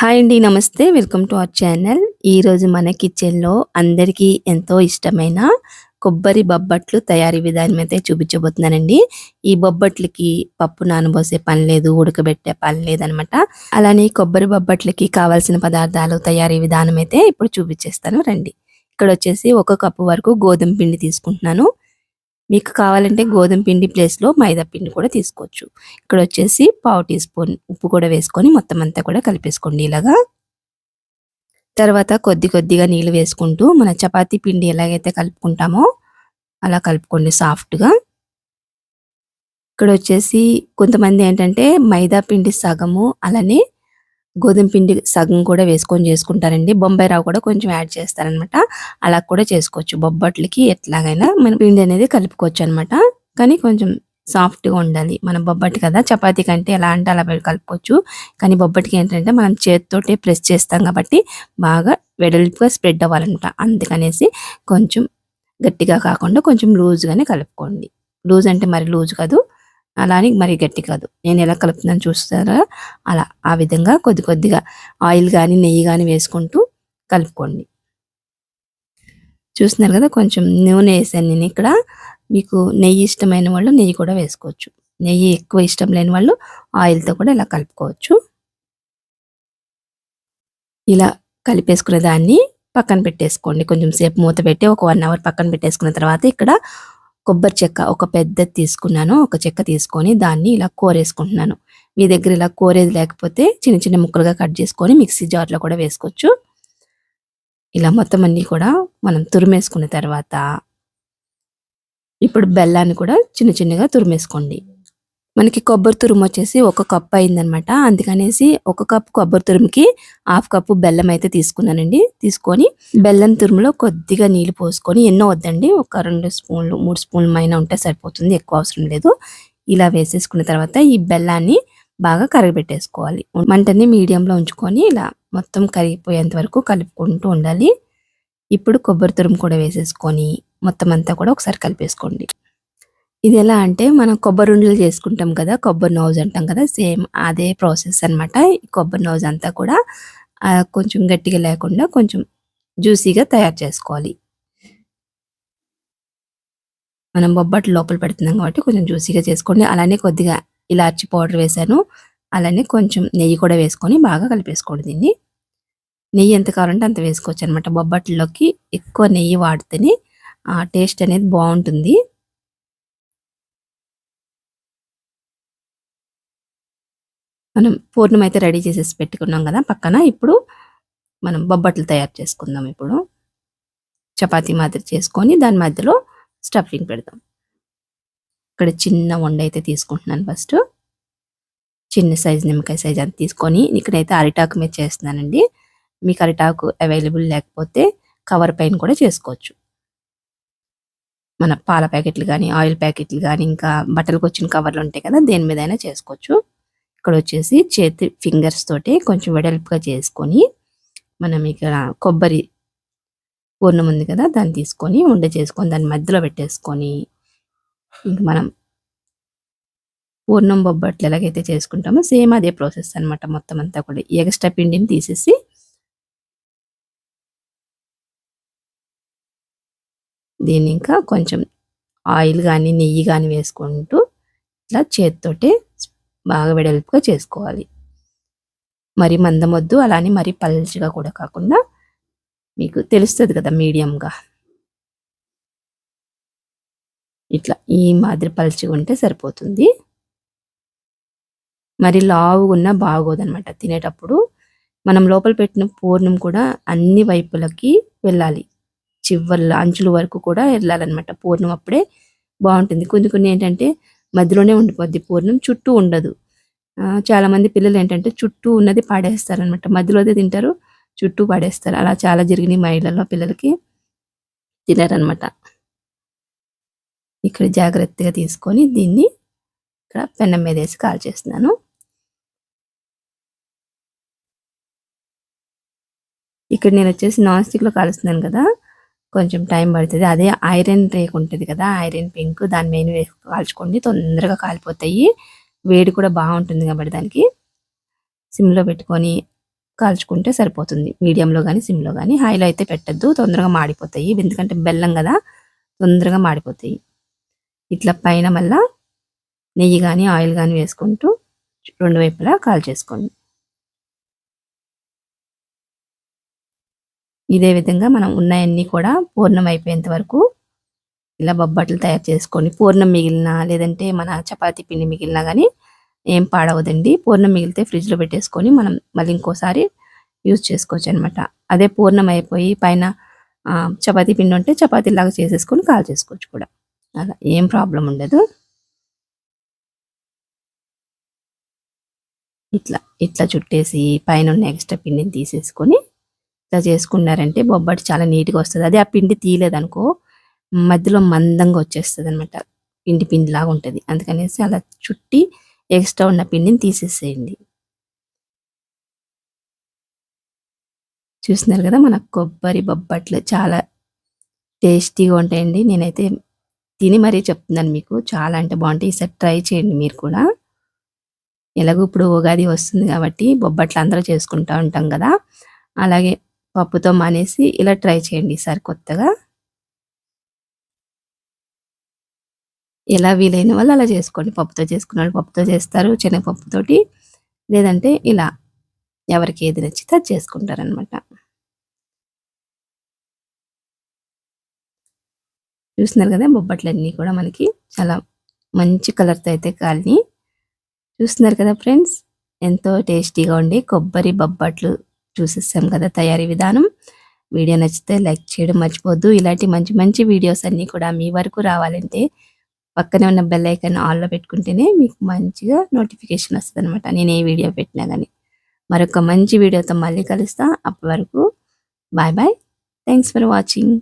Hi అండి నమస్తే. Welcome to our channel. ఈరోజు మన కిచెన్లో అందరికీ ఎంతో ఇష్టమైన కొబ్బరి బొబ్బట్లు తయారీ విధానం అయితే చూపించబోతున్నానండి. ఈ బొబ్బట్లకి పప్పు నానబోసే పని లేదు ఉడకబెట్టే పని లేదనమాట. అలానే కొబ్బరి బొబ్బట్లకి కావాల్సిన పదార్థాలు తయారీ విధానం అయితే ఇప్పుడు చూపించేస్తాను. రండి. ఇక్కడ వచ్చేసి ఒక కప్పు వరకు గోధుమ పిండి తీసుకుంటున్నాను. మీకు కావాలంటే గోధుమ పిండి ప్లేస్లో మైదా పిండి కూడా తీసుకోవచ్చు. ఇక్కడ వచ్చేసి పావు టీ స్పూన్ ఉప్పు కూడా వేసుకొని మొత్తం అంతా కూడా కలిపేసుకోండి ఇలాగా. తర్వాత కొద్ది కొద్దిగా నీళ్ళు వేసుకుంటూ మన చపాతీ పిండి ఎలాగైతే కలుపుకుంటామో అలా కలుపుకోండి సాఫ్ట్గా. ఇక్కడ వచ్చేసి కొంతమంది ఏంటంటే మైదా పిండి సగము అలానే గోధుమ పిండి సగం కూడా వేసుకొని చేసుకుంటారండి. బొంబాయి రావు కూడా కొంచెం యాడ్ చేస్తారనమాట. అలా కూడా చేసుకోవచ్చు. బొబ్బట్లకి ఎట్లాగైనా మన పిండి అనేది కలుపుకోవచ్చు అనమాట కానీ కొంచెం సాఫ్ట్గా ఉండాలి. మనం బొబ్బట్టు కదా చపాతీ కంటే ఎలా అంటే అలా కలుపుకోవచ్చు. కానీ బొబ్బటికి ఏంటంటే మనం చేతితోటే ప్రెస్ చేస్తాం కాబట్టి బాగా వెడల్పుగా స్ప్రెడ్ అవ్వాలన్నమాట అందుకనేసి కొంచెం గట్టిగా కాకుండా కొంచెం లూజ్గానే కలుపుకోండి. లూజ్ అంటే మరి లూజ్ కాదు. అలా అని మరి గట్టి కాదు. నేను ఎలా కలుపుతున్నాను చూస్తారా? అలా ఆ విధంగా కొద్ది కొద్దిగా ఆయిల్ కానీ నెయ్యి కానీ వేసుకుంటూ కలుపుకోండి. చూస్తున్నారు కదా కొంచెం నూనె వేసాను నేను ఇక్కడ. మీకు నెయ్యి ఇష్టమైన వాళ్ళు నెయ్యి కూడా వేసుకోవచ్చు. నెయ్యి ఎక్కువ ఇష్టం లేని వాళ్ళు ఆయిల్తో కూడా ఇలా కలుపుకోవచ్చు. ఇలా కలిపేసుకునే దాన్ని పక్కన పెట్టేసుకోండి. కొంచెం సేపు మూత పెట్టి ఒక వన్ అవర్ పక్కన పెట్టేసుకున్న తర్వాత ఇక్కడ కొబ్బరి చెక్క ఒక పెద్దది తీసుకున్నాను. ఒక చెక్క తీసుకొని దాన్ని ఇలా కోరేసుకుంటున్నాను. మీ దగ్గర ఇలా కోరేది లేకపోతే చిన్న చిన్న ముక్కలుగా కట్ చేసుకొని మిక్సీ జార్లో కూడా వేసుకోవచ్చు. ఇలా మొత్తం అన్నీ కూడా మనం తురిమేసుకున్న తర్వాత ఇప్పుడు బెల్లాన్ని కూడా చిన్న చిన్నగా తురిమేసుకోండి. మనకి కొబ్బరి తురుము వచ్చేసి ఒక కప్పు అయిందనమాట. అందుకనేసి ఒక కప్పు కొబ్బరి తురుముకి హాఫ్ కప్పు బెల్లం అయితే తీసుకున్నానండి. తీసుకొని బెల్లం తురుములో కొద్దిగా నీళ్ళు పోసుకొని ఎన్నో వద్దండి. ఒక రెండు స్పూన్లు మూడు స్పూన్లు పైన ఉంటే సరిపోతుంది. ఎక్కువ అవసరం లేదు. ఇలా వేసేసుకున్న తర్వాత ఈ బెల్లాన్ని బాగా కరిగిపెట్టేసుకోవాలి మంటని మీడియంలో ఉంచుకొని ఇలా మొత్తం కరిగిపోయేంత వరకు కలుపుకుంటూ ఉండాలి. ఇప్పుడు కొబ్బరి తురుము కూడా వేసేసుకొని మొత్తం అంతా కూడా ఒకసారి కలిపేసుకోండి. ఇది ఎలా అంటే మనం కొబ్బరి ఉండలు చేసుకుంటాం కదా కొబ్బరి నోజ్ అంటాం కదా సేమ్ అదే ప్రాసెస్ అనమాట కొబ్బరి నోజ్ అంతా కూడా కొంచెం గట్టిగా లేకుండా కొంచెం జ్యూసీగా తయారు చేసుకోవాలి. మనం బొబ్బట్లు లోపల పెడుతున్నాం కాబట్టి కొంచెం జ్యూసీగా చేసుకోండి. అలానే కొద్దిగా ఇలాచి పౌడర్ వేసాను. అలానే కొంచెం నెయ్యి కూడా వేసుకొని బాగా కలిపేసుకోండి దీన్ని. నెయ్యి ఎంత కావాలంటే అంత వేసుకోవచ్చు అనమాట బొబ్బట్లోకి ఎక్కువ నెయ్యి వాడితేనే టేస్ట్ అనేది బాగుంటుంది. మనం పూర్ణం అయితే రెడీ చేసేసి పెట్టుకున్నాం కదా పక్కన. ఇప్పుడు మనం బొబ్బట్లు తయారు చేసుకుందాం ఇప్పుడు. చపాతీ మాదిరి చేసుకొని దాని మధ్యలో స్టఫింగ్ పెడదాం. ఇక్కడ చిన్న వండ అయితే తీసుకుంటున్నాను ఫస్ట్. చిన్న సైజు నిమ్మకాయ సైజ్ అంత తీసుకొని ఇక్కడైతే అరిటాకు మీద చేస్తున్నానండి. మీకు అరిటాకు అవైలబుల్ లేకపోతే కవర్ పైన కూడా చేసుకోవచ్చు. మన పాల ప్యాకెట్లు కానీ ఆయిల్ ప్యాకెట్లు కానీ ఇంకా బట్టలకు వచ్చిన కవర్లు ఉంటాయి కదా దేని మీద అయినా చేసుకోవచ్చు. ఇక్కడ వచ్చేసి చేతి ఫింగర్స్ తోటి కొంచెం వెడల్పుగా చేసుకొని మనం ఇక్కడ కొబ్బరి పూర్ణం ఉంది కదా దాన్ని తీసుకొని ఉండ చేసుకొని దాన్ని మధ్యలో పెట్టేసుకొని ఇంక మనం పూర్ణం బొబ్బట్లు ఎలాగైతే చేసుకుంటామో సేమ్ అదే ప్రాసెస్ అనమాట మొత్తం అంతా కూడా. ఎగస్ట్రా పిండిని తీసేసి దీన్ని ఇంకా కొంచెం ఆయిల్ కానీ నెయ్యి కానీ వేసుకుంటూ ఇట్లా చేతితోటే బాగా వెడల్పుగా చేసుకోవాలి. మరి మందమొద్దు అలానే మరి పల్చగా కూడా కాకుండా మీకు తెలుస్తుంది కదా మీడియంగా. ఇట్లా ఈ మాదిరి పలుచిగా ఉంటే సరిపోతుంది. మరి లావుగా ఉన్నా బాగోదనమాట. తినేటప్పుడు మనం లోపల పెట్టిన పూర్ణం కూడా అన్ని వైపులకి వెళ్ళాలి. చివర్ల అంచుల వరకు కూడా వెళ్ళాలన్నమాట. పూర్ణం అప్పుడే బాగుంటుంది. కొన్ని కొన్ని ఏంటంటే మధ్యలోనే ఉండిపోద్ది. పూర్ణం చుట్టూ ఉండదు. చాలా మంది పిల్లలు ఏంటంటే చుట్టూ ఉన్నది పాడేస్తారు అనమాట మధ్యలోదే తింటారు చుట్టూ పాడేస్తారు. అలా చాలా జరిగినాయి మా ఇళ్ళలో పిల్లలకి. తినారనమాట ఇక్కడ జాగ్రత్తగా తీసుకొని దీన్ని ఇక్కడ పెన్నం మీద వేసి కాల్ చేస్తున్నాను. ఇక్కడ నేను వచ్చేసి నాన్ స్టిక్లో కాలుస్తున్నాను కదా కొంచెం టైం పడుతుంది. అదే ఐరన్ రేక్ ఉంటుంది కదా ఐరన్ పింక్ దాని మీద వేసి కాల్చుకోండి తొందరగా కాలిపోతాయి. వేడి కూడా బాగుంటుంది కాబట్టి దానికి సిమ్లో పెట్టుకొని కాల్చుకుంటే సరిపోతుంది. మీడియంలో కానీ సిమ్లో కానీ హైలో అయితే పెట్టద్దు. తొందరగా మాడిపోతాయి. ఎందుకంటే బెల్లం కదా తొందరగా మాడిపోతాయి. ఇట్లా పైన మళ్ళా నెయ్యి కానీ ఆయిల్ కానీ వేసుకుంటూ రెండు వైపులా కాల్చేసుకోండి ఇదే విధంగా మనం ఉన్నాయన్నీ కూడా పూర్ణం అయిపోయేంత వరకు ఇలా బొబ్బట్లు తయారు చేసుకొని పూర్ణం మిగిలిన లేదంటే మన చపాతీ పిండి మిగిలినా కానీ ఏం పాడవదండి. పూర్ణం మిగిలితే ఫ్రిడ్జ్లో పెట్టేసుకొని మనం మళ్ళీ ఇంకోసారి యూజ్ చేసుకోవచ్చు అనమాట అదే పూర్ణం అయిపోయి పైన చపాతీ పిండి ఉంటే చపాతీలాగా చేసేసుకొని కాల్ చేసుకోవచ్చు కూడా. అలా ఏం ప్రాబ్లం ఉండదు. ఇట్లా ఇట్లా చుట్టేసి పైన ఉన్న ఎక్స్ట్రా పిండిని తీసేసుకొని ఇట్లా చేసుకున్నారంటే బొబ్బటి చాలా నీట్గా వస్తుంది. అదే ఆ పిండి తీయలేదనుకో మధ్యలో మందంగా వచ్చేస్తుంది అనమాట పిండి పిండి లాగా ఉంటుంది. అందుకనేసి అలా చుట్టి ఎక్స్ట్రా ఉన్న పిండిని తీసేసేయండి. చూస్తున్నారు కదా మన కొబ్బరి బొబ్బట్లు చాలా టేస్టీగా ఉంటాయండి. నేనైతే తిని మరీ చెప్తున్నాను మీకు. చాలా అంటే బాగుంటాయి. ఈసారి ట్రై చేయండి మీరు కూడా. ఎలాగో ఇప్పుడు ఉగాది వస్తుంది కాబట్టి బొబ్బట్లు అందరూ చేసుకుంటూ ఉంటాం కదా. అలాగే పప్పుతో మానేసి ఇలా ట్రై చేయండి ఈసారి కొత్తగా. ఎలా వీలైన వాళ్ళు అలా చేసుకోండి. పప్పుతో చేసుకున్న వాళ్ళు పప్పుతో చేస్తారు శనగపప్పుతోటి. లేదంటే ఇలా ఎవరికి ఏది నచ్చితే అది చేసుకుంటారనమాట చూస్తున్నారు కదా బొబ్బట్లన్నీ కూడా మనకి చాలా మంచి కలర్తో అయితే కాలిని. చూస్తున్నారు కదా ఫ్రెండ్స్ ఎంతో టేస్టీగా ఉండి కొబ్బరి బొబ్బట్లు చూసేసాం కదా తయారీ విధానం. వీడియో నచ్చితే లైక్ చేయడం మర్చిపోద్దు ఇలాంటి మంచి మంచి వీడియోస్ అన్నీ కూడా మీ వరకు రావాలంటే పక్కనే ఉన్న బెల్ ఐకాన్ ఆల్లో పెట్టుకుంటేనే మీకు మంచిగా నోటిఫికేషన్ వస్తుంది అనమాట నేను ఏ వీడియో పెట్టినా కానీ మరొక మంచి వీడియోతో మళ్ళీ కలుస్తా. అప్పటి వరకు bye bye thanks for watching